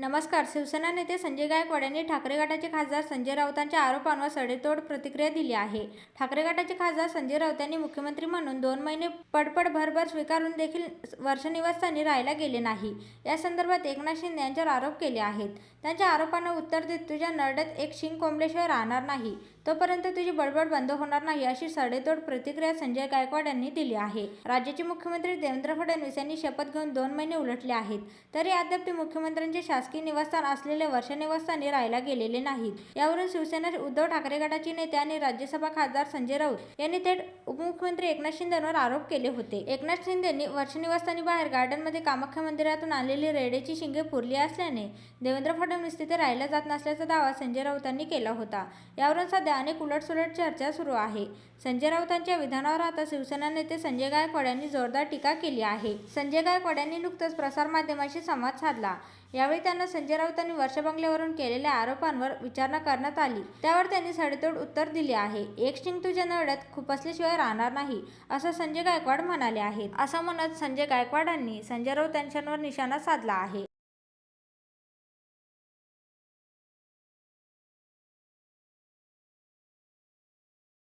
नमस्कार. शिवसेना नेते संजय गायकवाड यांनी ठाकरे गटाचे खासदार संजय राऊतांच्या आरोपांवर सडेतोड प्रतिक्रिया दिली आहे. ठाकरे गटाचे खासदार संजय राऊत यांनी मुख्यमंत्री म्हणून दोन महिने पडपड भरभर स्वीकारून देखील वर्षनिवासस्थानी राहायला गेले नाही. या संदर्भात एकनाथ शिंदे यांच्यावर आरोप केले आहेत. त्यांच्या आरोपांना उत्तर देत तुझ्या नरड्यात एक शिंग कोंबल्याशिवाय राहणार नाही. तोपर्यंत तुझी बडबड बंद होणार नाही अशी सडेतोड प्रतिक्रिया संजय गायकवाड यांनी दिली आहे. राज्याचे मुख्यमंत्री देवेंद्र फडणवीस यांनी शपथ घेऊन दोन महिने उलटले आहेत. तरी अद्याप ते मुख्यमंत्र्यांचे शासकीय निवासस्थान असलेले वर्ष निवासस्थानी राहायला गेलेले नाहीत. यावरून शिवसेना उद्धव ठाकरे गटाचे नेते आणि राज्यसभा खासदार संजय राऊत यांनी थेट उपमुख्यमंत्री एकनाथ शिंदेवर आरोप केले होते. एकनाथ शिंदेंनी वर्ष निवासस्थानी बाहेर गार्डनमध्ये कामाख्या मंदिरातून आलेली रेडेची शिंगे पुरली असल्याने देवेंद्र फडणवीस तिथे राहिला जात नसल्याचा दावा संजय राऊतांनी केला होता. यावरून सध्या अनेक उलटसुलट चर्चा सुरू आहे. संजय राऊतांच्या विधानावर आता शिवसेना नेते संजय गायकवाड यांनी जोरदार टीका केली आहे. संजय गायकवाड यांनी नुकतंच प्रसारमाध्यमांशी संवाद साधला. यावेळी त्यांना संजय राऊतांनी वर्षबंगल्यावरून केलेल्या आरोपांवर विचारणा करण्यात आली. त्यावर त्यांनी सडेतोड उत्तर दिले आहे. एक शिंग तुझ्या नवड्यात खुपसल्याशिवाय राहणार नाही असं संजय गायकवाड म्हणाले आहेत. असं म्हणत संजय गायकवाडांनी संजय राऊत यांच्यावर निशाणा साधला आहे.